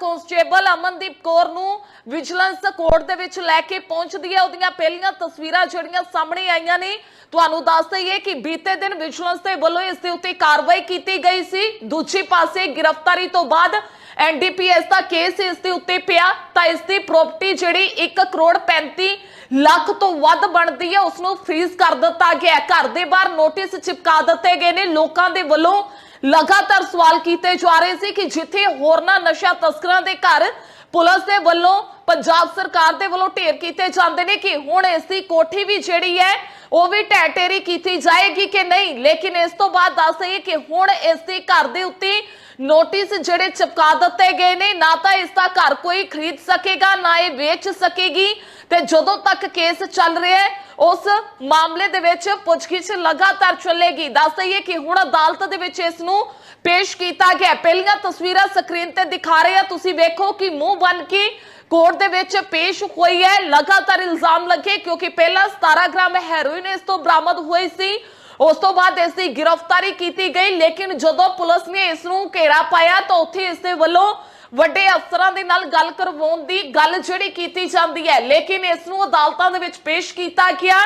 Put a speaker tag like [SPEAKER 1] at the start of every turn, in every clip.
[SPEAKER 1] Constable Amandeep Kaur ਨੂੰ vigilance court ਦੇ ਵਿੱਚ ਲੈ ਕੇ ਪਹੁੰਚਦੀ ਹੈ। ਉਹਦੀਆਂ ਪਹਿਲੀਆਂ ਤਸਵੀਰਾਂ ਜਿਹੜੀਆਂ ਸਾਹਮਣੇ ਆਈਆਂ ਨੇ, ਤੁਹਾਨੂੰ ਦੱਸ ਦਈਏ ਕਿ ਬੀਤੇ ਦਿਨ ਵਿਜੀਲੈਂਸ ਦੇ ਵੱਲੋਂ ਇਸ ਦੇ ਉੱਤੇ ਕਾਰਵਾਈ ਕੀਤੀ ਗਈ ਸੀ। ਦੂਜੇ ਪਾਸੇ ਗ੍ਰਿਫਤਾਰੀ ਤੋਂ ਬਾਅਦ ਐਨਡੀਪੀਐਸ ਦਾ ਕੇਸ ਇਸ ਦੇ ਉੱਤੇ ਪਿਆ, ਤਾਂ ਇਸ ਦੀ ਪ੍ਰਾਪਰਟੀ ਜਿਹੜੀ 1 ਕਰੋੜ 35 ਲੱਖ ਤੋਂ ਵੱਧ ਬਣਦੀ ਹੈ। ਉਸ ਨੂੰ ਫ੍ਰੀਜ਼ ਕਰ ਦਿੱਤਾ ਗਿਆ ਘਰ ਦੇ ਬਾਹਰ ਨੋਟਿਸ ਚਿਪਕਾ ਦਿੱਤੇ ਗਏ ਨੇ। ਲੋਕਾਂ ਦੇ ਵੱਲੋਂ ਲਗਾਤਾਰ ਸਵਾਲ ਕੀਤੇ ਜਾ ਰਹੇ ਸੀ ਕਿ ਜਿੱਥੇ ਹੋਰਨਾਂ ਨਸ਼ਾ ਤਸਕਰਾਂ ਦੇ ਘਰ ਪੁਲਿਸ ਦੇ ਵੱਲੋਂ ਪੰਜਾਬ ਸਰਕਾਰ ਦੇ ਵੱਲੋਂ ਢੇਰ ਕੀਤੇ ਜਾਂਦੇ ਨੇ ਕਿ ਹੁਣ ਇਸ ਦੀ ਕੋਠੀ ਵੀ ਜਿਹੜੀ ਹੈ, ਉਹ ਵੀ ਢਹਿ ਢੇਰੀ ਕੀਤੀ ਜਾਏਗੀ ਕਿ ਨਹੀਂ? ਲੇਕਿਨ ਇਸ ਤੋਂ ਬਾਅਦ ਦੱਸ ਦਈਏ ਕਿ ਹੁਣ ਇਸ ਦੇ ਘਰ ਦੇ ਉੱਤੇ ਨੋਟਿਸ ਜਿਹੜੇ ਚਿਪਕਾ ਦਿੱਤੇ ਗਏ ਨੇ। ਨਾ ਤਾਂ ਇਸ ਦਾ ਘਰ ਕੋਈ ਖਰੀਦ ਸਕੇਗਾ, ਨਾ ਇਹ ਵੇਚ ਸਕੇਗੀ। ਤੇ ਜਦੋਂ ਤੱਕ ਕੇਸ ਚੱਲ ਰਿਹਾ ਹੈ, ਉਸ ਮਾਮਲੇ ਦੇ ਵਿੱਚ ਪੁੱਛਗਿੱਛ ਲਗਾਤਾਰ ਚੱਲੇਗੀ। ਦੱਸ ਦਈਏ ਕਿ ਹੁਣ ਅਦਾਲਤ ਦੇ ਵਿੱਚ ਇਸ ਨੂੰ ਪੇਸ਼ ਕੀਤਾ ਗਿਆ। ਪਹਿਲੀਆਂ ਤਸਵੀਰਾਂ ਸਕਰੀਨ ਤੇ ਦਿਖਾ ਰਹੇ ਆ ਤੁਸੀਂ ਵੇਖੋ ਕਿ ਮੂੰਹ ਬਨ ਕੇ ਕੋਰਟ ਦੇ ਵਿੱਚ ਪੇਸ਼ ਹੋਈ ਹੈ। ਲਗਾਤਾਰ ਇਲਜ਼ਾਮ ਲੱਗੇ ਕਿਉਂਕਿ ਪਹਿਲਾਂ 17 ਗ੍ਰਾਮ ਹੈਰੋਇਨ ਇਸ ਤੋਂ ਬਰਾਮਦ ਹੋਈ ਸੀ। ਉਸ ਤੋਂ ਬਾਅਦ ਇਸ ਦੀ ਗ੍ਰਿਫਤਾਰੀ ਕੀਤੀ ਗਈ। ਲੇਕਿਨ ਜਦੋਂ ਪੁਲਿਸ ਨੇ ਇਸ ਨੂੰ ਘੇਰਾ ਪਾਇਆ ਤਾਂ ਉੱਥੇ ਇਸ ਦੇ ਵੱਲੋਂ ਵੱਡੇ ਅਫਸਰਾਂ ਦੇ ਨਾਲ ਗੱਲ ਕਰਵਾਉਣ ਦੀ ਗੱਲ ਜਿਹੜੀ ਕੀਤੀ ਜਾਂਦੀ ਹੈ। ਲੇਕਿਨ ਇਸ ਨੂੰ ਅਦਾਲਤਾਂ ਦੇ ਵਿੱਚ ਪੇਸ਼ ਕੀਤਾ ਗਿਆ।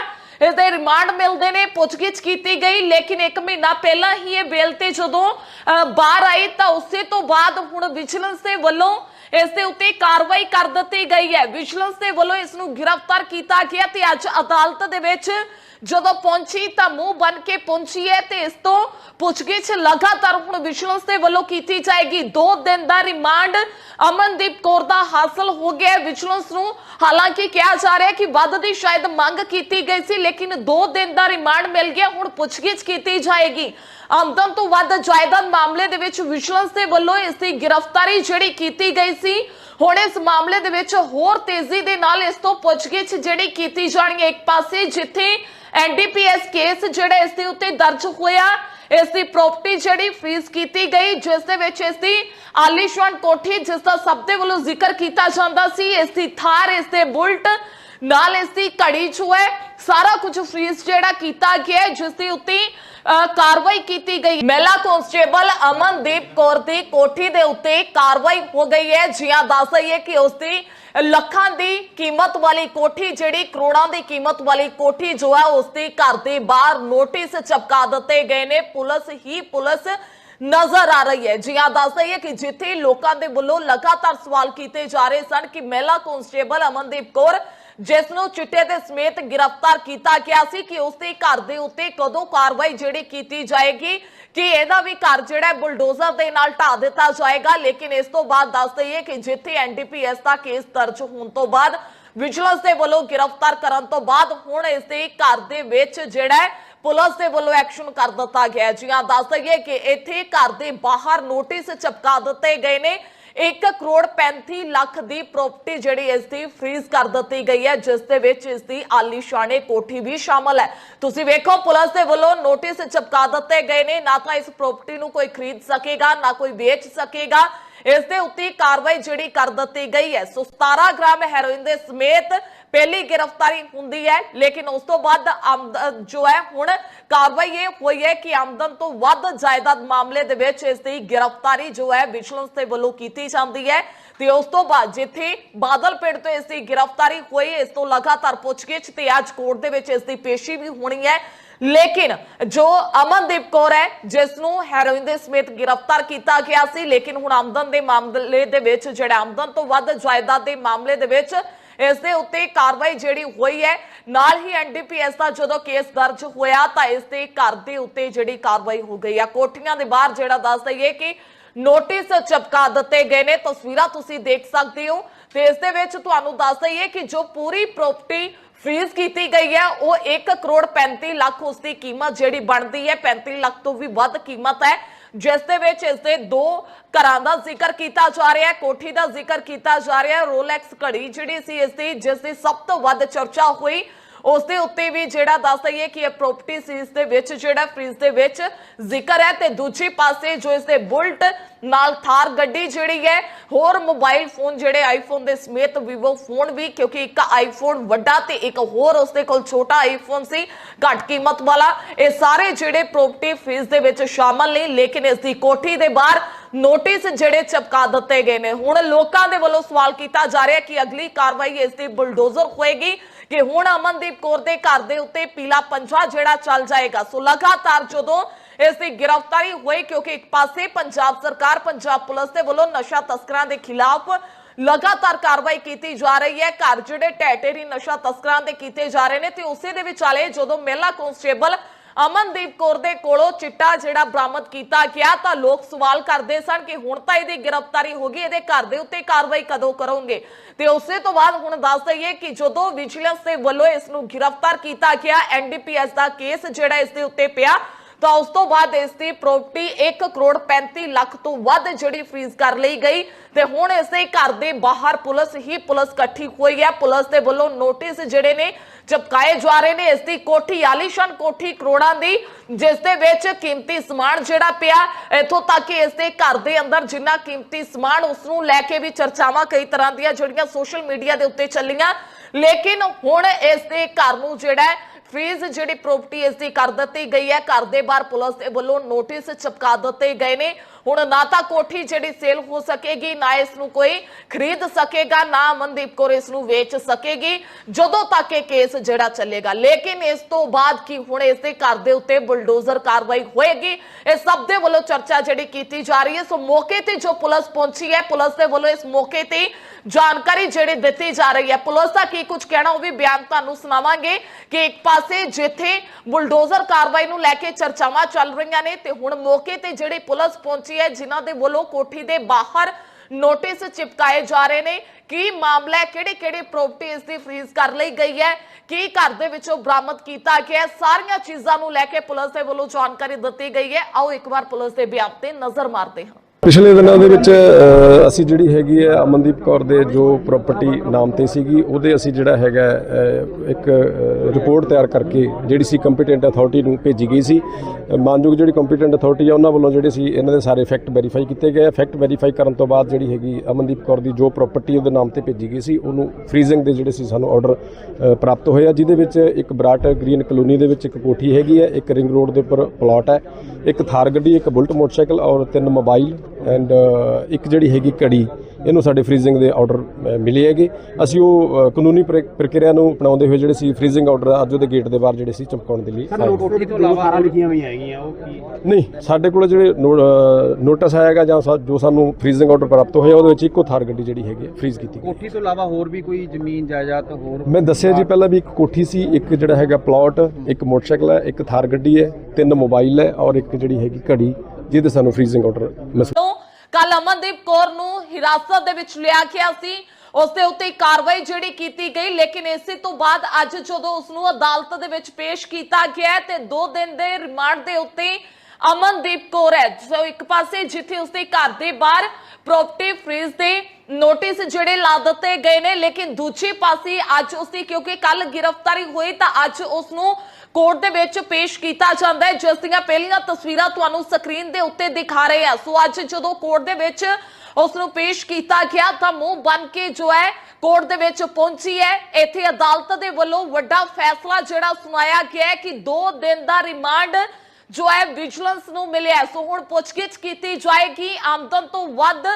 [SPEAKER 1] ਇਸ ਦੇ ਰਿਮਾਂਡ ਮਿਲਦੇ ਨੇ, ਪੁੱਛਗਿੱਛ ਕੀਤੀ ਗਈ। ਲੇਕਿਨ 1 ਮਹੀਨਾ ਪਹਿਲਾਂ ਹੀ ਇਹ ਬੇਲ ਤੇ ਜਦੋਂ ਬਾਹਰ ਆਈ ਤਾਂ ਉਸੇ ਤੋਂ ਬਾਅਦ ਹੁਣ ਵਿਜੀਲੈਂਸ ਦੇ ਵੱਲੋਂ ਇਸ ਦੇ ਉੱਤੇ ਕਾਰਵਾਈ ਕਰ ਦਿੱਤੀ ਗਈ ਹੈ। ਵਿਜੀਲੈਂਸ ਦੇ ਵੱਲੋਂ ਇਸ ਨੂੰ ਗ੍ਰਿਫਤਾਰ ਕੀਤਾ ਗਿਆ ਤੇ ਅੱਜ ਅਦਾਲਤ ਦੇ ਵਿੱਚ ਜਦੋਂ ਪਹੁੰਚੀ ਤਾਂ ਮੂੰਹ ਬਨ ਕੇ ਪਹੁੰਚੀ ਹੈ ਤੇ ਇਸ ਤੋਂ ਪੁੱਛਗਿੱਛ ਲਗਾਤਾਰ ਹੁਣ ਵਿਜੀਲੈਂਸ ਦੇ ਵੱਲੋਂ ਕੀਤੀ ਜਾਏਗੀ। 2 ਦਿਨ ਦਾ ਰਿਮਾਂਡ ਅਮਨਦੀਪ ਕੌਰ ਦਾ ਹਾਸਲ ਹੋ ਗਿਆ ਵਿਜੀਲੈਂਸ ਨੂੰ ਹਾਲਾਂਕਿ ਕਿਹਾ ਜਾ ਰਿਹਾ ਕਿ ਵੱਧ ਦੀ ਸ਼ਾਇਦ ਮੰਗ ਕੀਤੀ ਗਈ ਸੀ, ਲੇਕਿਨ 2 ਦਿਨ ਦਾ ਰਿਮਾਂਡ ਮਿਲ ਗਿਆ। ਹੁਣ ਪੁੱਛਗਿੱਛ ਕੀਤੀ ਜਾਏਗੀ। ਆਮਦਨ ਤੋਂ ਵੱਧ ਜਾਇਦਾਦ ਮਾਮਲੇ ਦੇ ਵਿੱਚ ਵਿਜੀਲੈਂਸ ਦੇ ਵੱਲੋਂ ਇਸ ਦੀ ਗ੍ਰਿਫਤਾਰੀ ਜਿਹੜੀ ਕੀਤੀ ਗਈ ਸੀ, ਹੁਣ ਇਸ ਮਾਮਲੇ ਦੇ ਵਿੱਚ ਹੋਰ ਤੇਜ਼ੀ ਦੇ ਨਾਲ ਇਸ ਤੋਂ ਪੁੱਛਗਿੱਛ ਜਿਹੜੀ ਕੀਤੀ ਜਾਣੀ ਹੈ। ਇੱਕ ਪਾਸੇ ਜਿੱਥੇ ਐਨਡੀਪੀਐਸ ਕੇਸ ਜਿਹੜਾ ਇਸ ਦੇ ਉੱਤੇ ਦਰਜ ਹੋਇਆ, ਇਸ ਦੀ ਪ੍ਰਾਪਰਟੀ ਜਿਹੜੀ ਫ੍ਰੀਜ਼ ਕੀਤੀ ਗਈ, ਜਿਸ ਦੇ ਵਿੱਚ ਇਸ ਦੀ ਆਲੀਸ਼ਾਨ ਕੋਠੀ ਜਿਸ ਦਾ ਸਭ ਦੇ ਵੱਲੋਂ ਜ਼ਿਕਰ ਕੀਤਾ ਜਾਂਦਾ ਸੀ, ਇਸ ਦੀ ਥਾਰ, ਇਸ ਦੇ ਬੁਲਟ ਨਾਲ ਇਸ ਦੀ ਘੜੀ ਜੋ ਹੈ ਸਾਰਾ ਕੁਝ ਫ੍ਰੀਜ਼ ਜਿਹੜਾ ਕੀਤਾ ਗਿਆ ਜਿਸ ਦੇ ਉੱਤੇ ਕਾਰਵਾਈ ਕੀਤੀ ਗਈ ਮਹਿਲਾ ਕਾਂਸਟੇਬਲ ਅਮਨਦੀਪ ਕੌਰ ਦੀ ਕੋਠੀ ਦੇ ਉੱਤੇ ਕਾਰਵਾਈ ਹੋ ਗਈ ਹੈ। ਜੀਆਂ ਦੱਸ ਰਹੀ ਹੈ ਕਿ ਉਸ ਦੀ ਲੱਖਾਂ ਦੀ ਕੀਮਤ ਵਾਲੀ ਕੋਠੀ, ਜਿਹੜੀ ਕਰੋੜਾਂ ਦੀ ਕੀਮਤ ਵਾਲੀ ਕੋਠੀ ਜੋ ਹੈ, ਉਸ ਦੇ ਘਰ ਦੇ ਬਾਹਰ ਨੋਟਿਸ ਚਪਕਾ ਦਿੱਤੇ ਗਏ ਨੇ। ਪੁਲਿਸ ਹੀ ਪੁਲਿਸ ਨਜ਼ਰ ਆ ਰਹੀ ਹੈ। ਜੀ ਆ ਦੱਸ ਰਹੀ ਹੈ ਕਿ ਜਿੱਥੇ ਲੋਕਾਂ ਦੇ ਵੱਲੋਂ ਲਗਾਤਾਰ ਸਵਾਲ ਕੀਤੇ ਜਾ ਰਹੇ ਸਨ ਕਿ ਮਹਿਲਾ ਕਾਂਸਟੇਬਲ ਅਮਨਦੀਪ ਕੌਰ ਜਿਸ ਨੂੰ ਚਿੱਟੇ ਦੇ ਸਮੇਤ ਗ੍ਰਿਫਤਾਰ ਕੀਤਾ ਗਿਆ ਸੀ ਕਿ ਉਸ ਦੇ ਘਰ ਦੇ ਉੱਤੇ ਕਦੋਂ ਕਾਰਵਾਈ ਜਿਹੜੀ ਕੀਤੀ ਜਾਏਗੀ, ਕਿ ਇਹਦਾ ਵੀ ਘਰ ਜਿਹੜਾ ਬੁਲਡੋਜ਼ਰ ਦੇ ਨਾਲ ਢਾ ਦਿੱਤਾ ਜਾਏਗਾ। ਲੇਕਿਨ ਇਸ ਤੋਂ ਬਾਅਦ ਦੱਸ ਦਈਏ ਕਿ ਜਿੱਥੇ ਐਨਡੀਪੀਐਸ ਦਾ ਕੇਸ ਦਰਜ ਹੋਣ ਤੋਂ ਬਾਅਦ ਵਿਜੀਲੈਂਸ ਦੇ ਵੱਲੋਂ ਗ੍ਰਿਫਤਾਰ ਕਰਨ ਤੋਂ ਬਾਅਦ ਹੁਣ ਇਸ ਦੇ ਘਰ ਦੇ ਵਿੱਚ ਜਿਹੜਾ ਪੁਲਿਸ ਦੇ ਵੱਲੋਂ ਐਕਸ਼ਨ ਕਰ ਦਿੱਤਾ ਗਿਆ ਜੀ ਹਾਂ, ਦੱਸ ਦਈਏ ਕਿ ਇੱਥੇ ਘਰ ਦੇ ਬਾਹਰ ਨੋਟਿਸ ਚਪਕਾ ਦਿੱਤੇ ਗਏ ਨੇ। 1 ਕਰੋੜ 35 ਲੱਖ ਦੀ ਪ੍ਰਾਪਰਟੀ ਜਿਹੜੀ ਇਸ ਦੀ ਫ੍ਰੀਜ਼ ਕਰ ਦਿੱਤੀ ਗਈ ਹੈ, ਜਿਸ ਦੇ ਵਿੱਚ ਇਸ ਦੀ ਆਲੀਸ਼ਾਨੇ ਕੋਠੀ ਵੀ ਸ਼ਾਮਲ ਹੈ। ਤੁਸੀਂ ਵੇਖੋ, ਪੁਲਿਸ ਦੇ ਵੱਲੋਂ ਨੋਟਿਸ ਚਪਕਾ ਦਿੱਤੇ ਗਏ ਨੇ। ਨਾ ਤਾਂ ਇਸ ਪ੍ਰਾਪਰਟੀ ਨੂੰ ਕੋਈ ਖਰੀਦ ਸਕੇਗਾ, ਨਾ ਕੋਈ ਵੇਚ ਸਕੇਗਾ। ਇਸ ਦੇ ਉੱਤੇ ਕਾਰਵਾਈ ਜਿਹੜੀ ਕਰ ਦਿੱਤੀ ਗਈ ਹੈ। ਸੋ 17 ਗ੍ਰਾਮ ਹੈਰੋਇਨ ਦੇ ਸਮੇਤ ਪਹਿਲੀ ਗ੍ਰਿਫਤਾਰੀ ਹੁੰਦੀ ਹੈ, ਲੇਕਿਨ ਉਸ ਤੋਂ ਬਾਅਦ ਜੋ ਹੈ, ਹੁਣ ਕਾਰਵਾਈ ਇਹ ਹੋਈ ਹੈ ਕਿ ਆਮਦਨ ਤੋਂ ਵੱਧ ਜਾਇਦਾਦ ਮਾਮਲੇ ਦੇ ਵਿੱਚ ਇਸ ਦੀ ਗ੍ਰਿਫਤਾਰੀ ਜੋ ਹੈ, ਵਿਜੀਲੈਂਸ ਦੇ ਵੱਲੋਂ ਕੀਤੀ ਜਾਂਦੀ ਹੈ। ਤੇ ਉਸ ਤੋਂ ਬਾਅਦ ਜਿੱਥੇ ਬਾਦਲ ਪਿੰਡ ਤੋਂ ਇਸ ਦੀ ਗ੍ਰਿਫਤਾਰੀ ਹੋਈ, ਇਸ ਤੋਂ ਲਗਾਤਾਰ ਪੁੱਛਗਿੱਛ ਤੇ ਅੱਜ ਕੋਰਟ ਦੇ ਵਿੱਚ ਇਸ ਦੀ ਪੇਸ਼ੀ ਵੀ ਹੋਣੀ ਹੈ। ਲੇਕਿਨ ਜੋ ਅਮਨਦੀਪ ਕੌਰ ਹੈ ਜਿਸ ਨੂੰ ਹੈਰੋਇਨ ਦੇ ਸਮੇਤ ਗ੍ਰਿਫਤਾਰ ਕੀਤਾ ਗਿਆ ਸੀ, ਲੇਕਿਨ ਹੁਣ ਆਮਦਨ ਦੇ ਮਾਮਲੇ ਦੇ ਵਿੱਚ, ਜਿਹੜਾ ਆਮਦਨ ਤੋਂ ਵੱਧ ਜਾਇਦਾਦ ਦੇ ਮਾਮਲੇ ਦੇ ਵਿੱਚ, ਇਸ ਦੇ ਉੱਤੇ ਕਾਰਵਾਈ ਜਿਹੜੀ ਹੋਈ ਹੈ, ਨਾਲ ਹੀ ਐਨਡੀਪੀਐਸ ਦਾ ਜਦੋਂ ਕੇਸ ਦਰਜ ਹੋਇਆ ਤਾਂ ਇਸ ਦੇ ਘਰ ਦੇ ਉੱਤੇ ਜਿਹੜੀ ਕਾਰਵਾਈ ਹੋ ਗਈ ਆ। ਕੋਠੀਆਂ ਦੇ ਬਾਹਰ ਜਿਹੜਾ ਦੱਸ ਦਈਏ ਕਿ ਨੋਟਿਸ ਚਪਕਾ ਦਿੱਤੇ ਗਏ ਨੇ। ਤਸਵੀਰਾਂ ਤੁਸੀਂ ਦੇਖ ਸਕਦੇ ਹੋ। ਤੇ ਇਸ ਦੇ ਵਿੱਚ ਤੁਹਾਨੂੰ ਦੱਸ ਦਈਏ ਕਿ ਜੋ ਪੂਰੀ ਪ੍ਰਾਪਰਟੀ ਫ੍ਰੀਜ਼ ਕੀਤੀ ਗਈ ਹੈ, ਉਹ 1 ਕਰੋੜ 35 ਲੱਖ ਉਸ ਦੀ ਕੀਮਤ ਜਿਹੜੀ ਬਣਦੀ ਹੈ 35 ਲੱਖ ਤੋਂ ਵੀ ਵੱਧ ਕੀਮਤ ਹੈ। ਜਿਸ ਦੇ ਵਿੱਚ ਇਸ ਦੇ ਦੋ ਘਰਾਂ ਦਾ ਜ਼ਿਕਰ ਕੀਤਾ ਜਾ ਰਿਹਾ ਹੈ, ਕੋਠੀ ਦਾ ਜ਼ਿਕਰ ਕੀਤਾ ਜਾ ਰਿਹਾ ਹੈ। ਰੋਲੈਕਸ ਘੜੀ ਜਿਹੜੀ ਸੀ, ਇਸ ਦੀ, ਜਿਸ ਦੀ ਸਭ ਤੋਂ ਵੱਧ ਚਰਚਾ ਹੋਈ ਉਸ ਦੇ ਉੱਤੇ ਵੀ ਜਿਹੜਾ ਦੱਸ ਦਈਏ ਕਿ ਇਹ ਪ੍ਰਾਪਰਟੀ ਸੀਜ਼ ਦੇ ਵਿੱਚ, ਜਿਹੜਾ ਫ੍ਰੀਜ਼ ਦੇ ਵਿੱਚ ਜ਼ਿਕਰ ਹੈ ਤੇ ਦੂਜੇ ਪਾਸੇ ਜੋ ਇਸ ਦੇ ਬੁਲਟ ਨਾਲ ਥਾਰ ਗੱਡੀ ਜਿਹੜੀ ਹੈ, ਹੋਰ ਮੋਬਾਈਲ ਫੋਨ ਜਿਹੜੇ ਆਈਫੋਨ ਦੇ ਸਮੇਤ Vivo ਫੋਨ ਵੀ, ਕਿਉਂਕਿ ਇੱਕ ਆਈਫੋਨ ਵੱਡਾ ਤੇ ਇੱਕ ਹੋਰ ਉਸ ਦੇ ਕੋਲ ਛੋਟਾ ਆਈਫੋਨ ਸੀ, ਘੱਟ ਕੀਮਤ ਵਾਲਾ, ਇਹ ਸਾਰੇ ਜਿਹੜੇ ਪ੍ਰਾਪਰਟੀ ਫੀਸ ਦੇ ਵਿੱਚ ਸ਼ਾਮਲ ਨਹੀਂ ਲੇਕਿਨ ਇਸ ਦੀ ਕੋਠੀ ਦੇ ਬਾਹਰ ਨੋਟਿਸ ਜਿਹੜੇ ਚਪਕਾ ਦਿੱਤੇ ਗਏ ਨੇ। ਹੁਣ ਲੋਕਾਂ ਦੇ ਵੱਲੋਂ ਸਵਾਲ ਕੀਤਾ ਜਾ ਰਿਹਾ ਕਿ ਅਗਲੀ ਕਾਰਵਾਈ ਇਸ ਦੀ ਬੁਲਡੋਜ਼ਰ ਹੋਏਗੀ ਕਿ ਹੁਣ ਅਮਨਦੀਪ ਕੌਰ ਦੇ ਘਰ ਦੇ ਉੱਤੇ ਪੀਲਾ ਪੰਜਾ ਜਿਹੜਾ ਚੱਲ ਜਾਏਗਾ। ਸੋ ਲਗਾਤਾਰ ਜਦੋਂ ਇਸ ਦੀ ਗ੍ਰਿਫਤਾਰੀ ਹੋਈ, ਕਿਉਂਕਿ ਇੱਕ ਪਾਸੇ ਪੰਜਾਬ ਸਰਕਾਰ, ਪੰਜਾਬ ਪੁਲਿਸ ਦੇ ਵੱਲੋਂ ਨਸ਼ਾ ਤਸਕਰਾਂ ਦੇ ਖਿਲਾਫ ਲਗਾਤਾਰ ਕਾਰਵਾਈ ਕੀਤੀ ਜਾ ਰਹੀ ਹੈ। ਘਰ ਜਿਹੜੇ ਟੈਟੇਰੀ ਨਸ਼ਾ ਤਸਕਰਾਂ ਦੇ ਕੀਤੇ ਜਾ ਰਹੇ ਨੇ ਤੇ ਉਸੇ ਦੇ ਵਿਚਾਲੇ ਜਦੋਂ ਮਹਿਲਾ ਕਾਂਸਟੇਬਲ ਅਮਨਦੀਪ ਕੌਰ ਦੇ ਕੋਲੋਂ ਚਿੱਟਾ ਜਿਹੜਾ ਬਰਾਮਦ ਕੀਤਾ ਗਿਆ, ਤਾਂ ਲੋਕ ਸਵਾਲ ਕਰਦੇ ਸਨ ਕਿ ਹੁਣ ਤਾਂ ਇਹਦੀ ਗ੍ਰਿਫਤਾਰੀ ਹੋ ਗਈ, ਇਹਦੇ ਘਰ ਦੇ ਉੱਤੇ ਕਾਰਵਾਈ ਕਦੋਂ ਕਰੋਗੇ? ਤੇ ਉਸੇ ਤੋਂ ਬਾਅਦ ਹੁਣ ਦੱਸ ਦਈਏ ਕਿ ਜਦੋਂ ਵਿਜੀਲੈਂਸ ਦੇ ਵੱਲੋਂ ਇਸ ਨੂੰ ਗ੍ਰਿਫਤਾਰ ਕੀਤਾ ਗਿਆ, ਐਨਡੀਪੀਐਸ ਦਾ ਕੇਸ ਜਿਹੜਾ ਇਸ ਦੇ ਉੱਤੇ ਪਿਆ ਤਾਂ ਉਸ ਤੋਂ ਬਾਅਦ ਇਸ ਦੀ ਪ੍ਰਾਪਰਟੀ 1 ਕਰੋੜ 35 ਲੱਖ ਤੋਂ ਵੱਧ ਜਿਹੜੀ ਫ੍ਰੀਜ਼ ਕਰ ਲਈ ਗਈ ਤੇ ਹੁਣ ਇਸ ਦੇ ਘਰ ਦੇ ਬਾਹਰ ਪੁਲਿਸ ਹੀ ਪੁਲਿਸ ਇਕੱਠੀ ਹੋਈ ਹੈ। ਪੁਲਿਸ ਦੇ ਵੱਲੋਂ ਨੋਟਿਸ ਜਿਹੜੇ ਨੇ ਚਪਕਾਏ ਜਾ ਰਹੇ ਨੇ। ਇਸ ਦੀ ਕੋਠੀ ਆਲੀਸ਼ਾਨ ਕੋਠੀ ਕਰੋੜਾਂ ਦੀ, ਜਿਸ ਦੇ ਵਿੱਚ ਕੀਮਤੀ ਸਮਾਨ ਜਿਹੜਾ ਪਿਆ, ਇਥੋਂ ਤੱਕ ਕਿ ਇਸ ਦੇ ਘਰ ਦੇ ਅੰਦਰ ਜਿੰਨਾ ਕੀਮਤੀ ਸਮਾਨ ਉਸ ਨੂੰ ਲੈ ਕੇ ਵੀ ਚਰਚਾਵਾਂ ਕਈ ਤਰ੍ਹਾਂ ਦੀਆਂ ਜਿਹੜੀਆਂ ਸੋਸ਼ਲ ਮੀਡੀਆ ਦੇ ਉੱਤੇ ਚੱਲੀਆਂ। ਲੇਕਿਨ ਹੁਣ ਇਸ ਦੇ ਘਰ ਨੂੰ ਜਿਹੜਾ ਫੀਸ ਜਿਹੜੀ ਪ੍ਰਾਪਰਟੀ ਇਸ ਦੀ ਕਰ ਦਿੱਤੀ ਗਈ ਹੈ, ਘਰ ਦੇ ਬਾਹਰ ਪੁਲਿਸ ਦੇ ਵੱਲੋਂ ਨੋਟਿਸ ਚਪਕਾ ਦਿੱਤੇ ਗਏ ਨੇ। ਹੁਣ ਨਾ ਤਾਂ ਕੋਠੀ ਜਿਹੜੀ ਸੇਲ ਹੋ ਸਕੇਗੀ, ਨਾ ਇਸ ਨੂੰ ਕੋਈ ਖਰੀਦ ਸਕੇਗਾ, ਨਾ ਅਮਨਦੀਪ ਕੌਰ ਇਸ ਨੂੰ ਵੇਚ ਸਕੇਗੀ, ਜਦੋਂ ਤੱਕ ਇਹ ਕੇਸ ਜਿਹੜਾ ਚੱਲੇਗਾ। ਲੇਕਿਨ ਇਸ ਤੋਂ ਬਾਅਦ ਕੀ ਹੁਣ ਇਸ ਦੇ ਘਰ ਦੇ ਉੱਤੇ ਬੁਲਡੋਜ਼ਰ ਕਾਰਵਾਈ ਹੋਏਗੀ, ਇਹ ਸਭ ਦੇ ਵੱਲੋਂ ਚਰਚਾ ਜਿਹੜੀ ਕੀਤੀ ਜਾ ਰਹੀ ਹੈ। ਸੋ ਮੌਕੇ ਤੇ ਜੋ ਪੁਲਿਸ ਪਹੁੰਚੀ ਹੈ, ਪੁਲਿਸ ਦੇ ਵੱਲੋਂ ਇਸ ਮੌਕੇ ਤੇ ਜਾਣਕਾਰੀ ਜਿਹੜੀ ਦਿੱਤੀ ਜਾ ਰਹੀ ਹੈ। ਪੁਲਿਸ ਦਾ ਕੀ ਕੁਝ ਕਹਿਣਾ, ਉਹ ਵੀ ਬਿਆਨ ਤੁਹਾਨੂੰ ਸੁਣਾਵਾਂਗੇ ਕਿ ਇੱਕ ਪਾਸੇ ਜਿੱਥੇ ਬੁਲਡੋਜ਼ਰ ਕਾਰਵਾਈ ਨੂੰ ਲੈ ਕੇ ਚਰਚਾਵਾਂ ਚੱਲ ਰਹੀਆਂ ਨੇ, ਤੇ ਹੁਣ ਮੌਕੇ ਤੇ ਜਿਹੜੀ ਪੁਲਿਸ ਪਹੁੰਚੀ ਹੈ, ਜਿਨ੍ਹਾਂ ਦੇ ਵੱਲੋਂ ਕੋਠੀ ਦੇ ਬਾਹਰ ਨੋਟਿਸ ਚਿਪਕਾਏ ਜਾ ਰਹੇ ਨੇ। ਕੀ ਮਾਮਲਾ ਹੈ? ਕਿਹੜੇ ਕਿਹੜੇ ਪ੍ਰਾਪਰਟੀ ਇਸ ਦੀ ਫ੍ਰੀਜ਼ ਕਰ ਲਈ ਗਈ ਹੈ? ਕੀ ਘਰ ਦੇ ਵਿੱਚੋਂ ਬਰਾਮਦ ਕੀਤਾ ਗਿਆ ਸਾਰੀਆਂ ਚੀਜ਼ਾਂ ਨੂੰ ਲੈ ਕੇ ਪੁਲਿਸ ਦੇ ਵੱਲੋਂ ਜਾਣਕਾਰੀ ਦਿੱਤੀ ਗਈ ਹੈ। ਆਓ ਇੱਕ ਵਾਰ ਪੁਲਿਸ ਦੇ ਬਿਆਨ ਤੇ ਨਜ਼ਰ ਮਾਰਦੇ ਹਾਂ।
[SPEAKER 2] ਪਿਛਲੇ ਦਿਨਾਂ ਦੇ ਵਿੱਚ ਅਸੀਂ ਜਿਹੜੀ ਹੈਗੀ ਹੈ ਅਮਨਦੀਪ ਕੌਰ ਦੇ ਜੋ ਪ੍ਰਾਪਰਟੀ ਨਾਮ ਤੇ ਸੀਗੀ, ਉਹਦੇ ਅਸੀਂ ਜਿਹੜਾ ਹੈਗਾ ਇੱਕ ਰਿਪੋਰਟ ਤਿਆਰ ਕਰਕੇ ਜਿਹੜੀ ਸੀ ਕੰਪੀਟੈਂਟ ਅਥਾਰਟੀ ਨੂੰ ਭੇਜੀ ਗਈ ਸੀ। ਮਾਨਯੋਗ ਜਿਹੜੀ ਕੰਪੀਟੈਂਟ ਅਥਾਰਟੀ ਆ, ਉਹਨਾਂ ਵੱਲੋਂ ਜਿਹੜੇ ਸੀ, ਇਹਨਾਂ ਦੇ ਸਾਰੇ ਫੈਕਟ ਵੈਰੀਫਾਈ ਕੀਤੇ ਗਏ ਫੈਕਟ ਵੈਰੀਫਾਈ ਕਰਨ ਤੋਂ ਬਾਅਦ ਜਿਹੜੀ ਹੈਗੀ ਅਮਨਦੀਪ ਕੌਰ ਦੀ ਜੋ ਪ੍ਰਾਪਰਟੀ ਉਹਦੇ ਨਾਮ ਤੇ ਭੇਜੀ ਗਈ ਸੀ, ਉਹਨੂੰ ਫ੍ਰੀਜ਼ਿੰਗ ਦੇ ਜਿਹੜੇ ਸੀ ਸਾਨੂੰ ਆਰਡਰ ਪ੍ਰਾਪਤ ਹੋਏ ਆ, ਜਿਹਦੇ ਵਿੱਚ ਇੱਕ ਬਰਾਟ ਗ੍ਰੀਨ ਕਲੋਨੀ ਦੇ ਵਿੱਚ ਇੱਕ ਕੋਠੀ ਹੈਗੀ ਹੈ ਇੱਕ ਰਿੰਗ ਰੋਡ ਦੇ ਉੱਪਰ ਪਲਾਟ ਹੈ ਇੱਕ ਥਾਰ ਗੱਡੀ, ਇੱਕ ਬੁਲਟ ਮੋਟਰਸਾਈਕਲ ਔਰ ਤਿੰਨ ਮੋਬਾਈਲ ਐਂਡ ਇੱਕ ਜਿਹੜੀ ਹੈਗੀ ਘੜੀ ਇਹਨੂੰ ਸਾਡੇ ਫ੍ਰੀਜ਼ਿੰਗ ਦੇ ਆਰਡਰ ਮਿਲੇ ਹੈਗੇ। ਅਸੀਂ ਉਹ ਕਾਨੂੰਨੀ ਪ੍ਰ- ਪ੍ਰਕਿਰਿਆ ਨੂੰ ਅਪਣਾਉਂਦੇ ਹੋਏ ਜਿਹੜੇ ਸੀ ਫ੍ਰੀਜ਼ਿੰਗ ਆਰਡਰ ਅੱਜ ਉਹਦੇ ਗੇਟ ਦੇ ਬਾਹਰ ਜਿਹੜੇ ਸੀ ਚਮਕਾਉਣ ਦੇ ਲਈ
[SPEAKER 3] ਸਰ
[SPEAKER 2] ਆਏ।
[SPEAKER 3] ਕੋਠੀ ਤੋਂ ਇਲਾਵਾ ਸਾਰਾ ਲਿਖੀਆਂ ਹੋਈਆਂ ਹੈਗੀਆਂ ਉਹ ਕੀ?
[SPEAKER 2] ਨਹੀਂ ਸਾਡੇ ਕੋਲ ਜਿਹੜੇ ਨੋਟਿਸ ਆਏਗਾ ਜਾਂ ਜੋ ਸਾਨੂੰ ਫ੍ਰੀਜ਼ਿੰਗ ਆਰਡਰ ਪ੍ਰਾਪਤ ਹੋਇਆ ਉਹਦੇ ਵਿੱਚ ਇੱਕੋ ਥਾਰ ਗੱਡੀ ਜਿਹੜੀ ਹੈਗੀ ਫ੍ਰੀਜ਼ ਕੀਤੀ ਗਈ
[SPEAKER 3] ਕੋਠੀ ਤੋਂ ਇਲਾਵਾ ਹੋਰ ਵੀ ਕੋਈ ਜ਼ਮੀਨ ਜਾਇਦਾਦ ਹੋਰ
[SPEAKER 2] ਮੈਂ ਦੱਸਿਆ ਜੀ ਪਹਿਲਾਂ ਵੀ ਇੱਕ ਕੋਠੀ ਸੀ ਇੱਕ ਜਿਹੜਾ ਹੈਗਾ ਪਲਾਟ ਇੱਕ ਮੋਟਰਸਾਈਕਲ ਹੈ ਇੱਕ ਥਾਰ ਗੱਡੀ ਹੈ ਤਿੰਨ ਮੋਬਾਈਲ ਹੈ ਔਰ ਇੱਕ ਜਿਹੜੀ ਹੈਗੀ ਘੜੀ ਜਿਹਦੇ ਸਾਨੂੰ ਫ੍ਰੀਜ਼ਿੰਗ ਆਰਡਰ
[SPEAKER 1] ਕੱਲ ਅਮਨਦੀਪ ਕੌਰ ਨੂੰ ਹਿਰਾਸਤ ਦੇ ਵਿੱਚ ਲਿਆ ਗਿਆ ਸੀ। ਉਸ ਦੇ ਉੱਤੇ ਕਾਰਵਾਈ ਜਿਹੜੀ ਕੀਤੀ ਗਈ, ਲੇਕਿਨ ਇਸੇ ਤੋਂ ਬਾਅਦ ਅੱਜ ਜਦੋਂ ਉਸ ਨੂੰ ਅਦਾਲਤ ਦੇ ਵਿੱਚ ਪੇਸ਼ ਕੀਤਾ ਗਿਆ ਤੇ 2 ਦਿਨ ਦੇ ਰਿਮਾਂਡ ਦੇ ਉੱਤੇ ਅਮਨਦੀਪ ਕੌਰ ਹੈ। ਸੋ ਇੱਕ ਪਾਸੇ ਜਿੱਥੇ ਉਸਦੇ ਘਰ ਦੇ ਬਾਹਰ ਪ੍ਰਾਪਰਟੀ ਫ੍ਰੀਜ਼ ਦੇ ਨੋਟਿਸ ਜਿਹੜੇ ਲਾ ਦਿੱਤੇ ਗਏ ਨੇ, ਲੇਕਿਨ ਦੂਜੇ ਪਾਸੇ ਅੱਜ ਉਸਦੀ ਕਿਉਂਕਿ ਕੱਲ ਗ੍ਰਿਫਤਾਰੀ ਹੋਈ, ਤਾਂ ਅੱਜ ਉਸ ਨੂੰ ਕੋਰਟ ਦੇ ਵਿੱਚ ਪੇਸ਼ ਕੀਤਾ ਜਾਂਦਾ ਹੈ, ਜਿਸ ਦੀਆਂ ਪਹਿਲੀਆਂ ਤਸਵੀਰਾਂ ਤੁਹਾਨੂੰ ਸਕਰੀਨ ਦੇ ਉੱਤੇ ਦਿਖਾ ਰਹੇ ਆ ਸੋ ਅੱਜ ਜਦੋਂ ਕੋਰਟ ਦੇ ਵਿੱਚ ਉਸ ਨੂੰ ਪੇਸ਼ ਕੀਤਾ ਗਿਆ, ਤਾਂ ਮੂੰਹ ਬਨ ਕੇ ਜੋ ਹੈ, ਕੋਰਟ ਦੇ ਵਿੱਚ ਪਹੁੰਚੀ ਹੈ। ਇੱਥੇ ਅਦਾਲਤ ਦੇ ਵੱਲੋਂ ਵੱਡਾ ਫੈਸਲਾ ਜਿਹੜਾ ਸੁਣਾਇਆ ਗਿਆ ਕਿ 2 ਦਿਨ ਦਾ ਰਿਮਾਂਡ ਜੋ ਹੈ ਵਿਜੀਲੈਂਸ ਨੂੰ ਮਿਲਿਆ ਸੋ ਹੁਣ ਪੁੱਛਗਿੱਛ ਕੀਤੀ ਜਾਏਗੀ। ਆਮਦਨ ਤੋਂ ਵੱਧ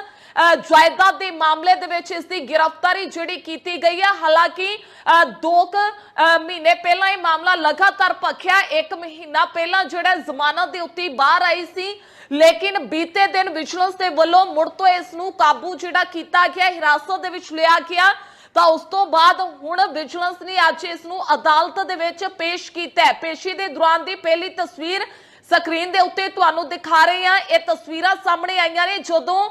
[SPEAKER 1] ਜਾਇਦਾਦ ਦੇ ਮਾਮਲੇ ਦੇ ਵਿੱਚ ਇਸ ਦੀ ਗ੍ਰਿਫਤਾਰੀ ਜਿਹੜੀ ਕੀਤੀ ਗਈ ਹੈ। ਹਾਲਾਂਕਿ ਅ, ਮਹੀਨੇ ਪਹਿਲਾਂ ਇਹ ਮਾਮਲਾ ਲਗਾਤਾਰ ਭਖਿਆ। ਇੱਕ ਮਹੀਨਾ ਪਹਿਲਾਂ ਜਿਹੜਾ ਜ਼ਮਾਨਤ ਦੇ ਉੱਤੇ ਬਾਹਰ ਆਈ ਸੀ। ਲੇਕਿਨ ਬੀਤੇ ਦਿਨ ਵਿਜੀਲੈਂਸ ਦੇ ਵੱਲੋਂ ਮੁੜ ਤੋਂ ਇਸ ਨੂੰ ਕਾਬੂ ਜਿਹੜਾ ਕੀਤਾ ਗਿਆ ਹਿਰਾਸਤ ਦੇ ਵਿੱਚ ਲਿਆ ਗਿਆ। ਤਾਂ ਉਸ ਤੋਂ ਬਾਅਦ ਹੁਣ ਵਿਜੀਲੈਂਸ ਨੇ ਅੱਜ ਇਸ ਨੂੰ ਅਦਾਲਤ ਦੇ ਵਿੱਚ ਪੇਸ਼ ਕੀਤਾ ਹੈ। ਪੇਸ਼ੀ ਦੇ ਦੌਰਾਨ ਦੀ ਪਹਿਲੀ ਤਸਵੀਰ ਸਕਰੀਨ ਦੇ ਉੱਤੇ ਤੁਹਾਨੂੰ ਦਿਖਾ ਰਹੇ ਹਾਂ, ਇਹ ਤਸਵੀਰਾਂ ਸਾਹਮਣੇ ਆਈਆਂ ਨੇ ਜਦੋਂ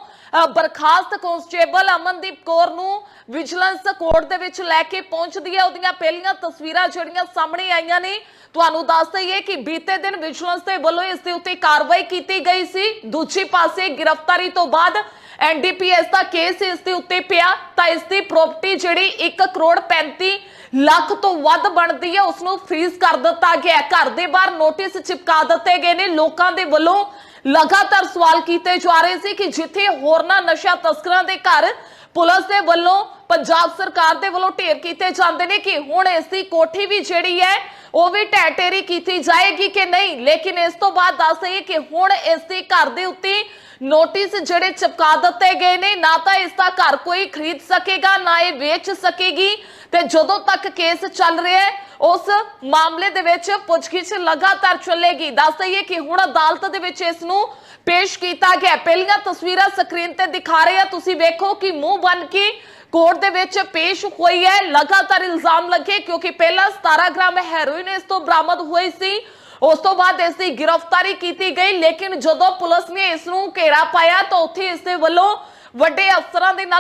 [SPEAKER 1] ਬਰਖਾਸਤ ਕਾਂਸਟੇਬਲ ਅਮਨਦੀਪ ਕੌਰ ਨੂੰ ਵਿਜੀਲੈਂਸ ਕੋਰਟ ਦੇ ਵਿੱਚ ਲੈ ਕੇ ਪਹੁੰਚਦੀ ਹੈ। ਉਹਦੀਆਂ ਪਹਿਲੀਆਂ ਤਸਵੀਰਾਂ ਜਿਹੜੀਆਂ ਸਾਹਮਣੇ ਆਈਆਂ ਨੇ, ਤੁਹਾਨੂੰ ਦੱਸ ਦਈਏ ਕਿ ਬੀਤੇ ਦਿਨ ਵਿਜੀਲੈਂਸ ਦੇ ਵੱਲੋਂ ਇਸ ਦੇ ਉੱਤੇ ਕਾਰਵਾਈ ਕੀਤੀ ਗਈ ਸੀ। ਦੂਜੀ ਪਾਸੇ ਗ੍ਰਿਫਤਾਰੀ ਤੋਂ ਬਾਅਦ ਐਨਡੀਪੀਐਸ ਦਾ ਕੇਸ ਇਸ ਦੇ ਉੱਤੇ ਪਿਆ। ਤਾਂ ਇਸ ਦੀ ਪ੍ਰਾਪਰਟੀ ਜਿਹੜੀ 1 ਕਰੋੜ 35 ਲੱਖ ਤੋਂ ਵੱਧ ਬਣਦੀ ਹੈ ਉਸ ਨੂੰ ਫ੍ਰੀਜ਼ ਕਰ ਦਿੱਤਾ ਗਿਆ ਘਰ ਦੇ ਬਾਹਰ ਨੋਟਿਸ ਚਿਪਕਾ ਦਿੱਤੇ ਗਏ ਨੇ। ਲੋਕਾਂ ਦੇ ਵੱਲੋਂ ਲਗਾਤਾਰ ਸਵਾਲ ਕੀਤੇ ਜਾ ਰਹੇ ਸੀ ਕਿ ਜਿੱਥੇ ਹੋਰਨਾਂ ਨਸ਼ਾ ਤਸਕਰਾਂ ਦੇ ਘਰ ਪੁਲਿਸ ਦੇ ਵੱਲੋਂ, ਪੰਜਾਬ ਸਰਕਾਰ ਦੇ ਵੱਲੋਂ ਢੇਰ ਕੀਤੇ ਜਾਂਦੇ ਨੇ ਕਿ ਹੁਣ ਇਸ ਦੀ ਕੋਠੀ ਵੀ ਜਿਹੜੀ ਹੈ, ਉਹ ਵੀ ਢਹਿ ਢੇਰੀ ਕੀਤੀ ਜਾਏਗੀ ਕਿ ਨਹੀਂ? ਲੇਕਿਨ ਇਸ ਤੋਂ ਬਾਅਦ ਦੱਸ ਦਈਏ ਕਿ ਹੁਣ ਇਸ ਦੇ ਘਰ ਦੇ ਉੱਤੇ ਨੋਟਿਸ ਜਿਹੜੇ ਚਿਪਕਾ ਦਿੱਤੇ ਗਏ ਨੇ। ਨਾ ਤਾਂ ਇਸ ਦਾ ਘਰ ਕੋਈ ਖਰੀਦ ਸਕੇਗਾ, ਨਾ ਇਹ ਵੇਚ ਸਕੇਗੀ। ਤੇ ਜਦੋਂ ਤੱਕ ਕੇਸ ਚੱਲ ਰਿਹਾ ਹੈ, ਉਸ ਮਾਮਲੇ ਦੇ ਵਿੱਚ ਪੁੱਛਗਿੱਛ ਲਗਾਤਾਰ ਚੱਲੇਗੀ। ਦੱਸ ਦਈਏ ਕਿ ਹੁਣ ਅਦਾਲਤ ਦੇ ਵਿੱਚ ਇਸ ਨੂੰ ਪੇਸ਼ ਕੀਤਾ ਗਿਆ ਪਹਿਲੀਆਂ ਤਸਵੀਰਾਂ ਸਕਰੀਨ ਤੇ ਦਿਖਾ ਰਹੇ ਆ ਤੁਸੀਂ ਵੇਖੋ ਕਿ ਮੂੰਹ ਬਨ ਕੇ ਕੋਰਟ ਦੇ ਵਿੱਚ ਪੇਸ਼ ਹੋਈ ਹੈ। ਲਗਾਤਾਰ ਇਲਜ਼ਾਮ ਲੱਗੇ ਕਿਉਂਕਿ ਪਹਿਲਾਂ 17 ਗ੍ਰਾਮ ਹੈਰੋਇਨ ਇਸ ਤੋਂ ਬਰਾਮਦ ਹੋਈ ਸੀ। ਉਸ ਤੋਂ ਬਾਅਦ ਇਸ ਦੀ ਗ੍ਰਿਫਤਾਰੀ ਕੀਤੀ ਗਈ। ਲੇਕਿਨ ਜਦੋਂ ਪੁਲਿਸ ਨੇ ਇਸ ਨੂੰ ਘੇਰਾ ਪਾਇਆ ਤਾਂ ਉੱਥੇ ਇਸ ਦੇ ਵੱਲੋਂ ਵੱਡੇ ਅਫਸਰਾਂ ਦੇ ਨਾਲ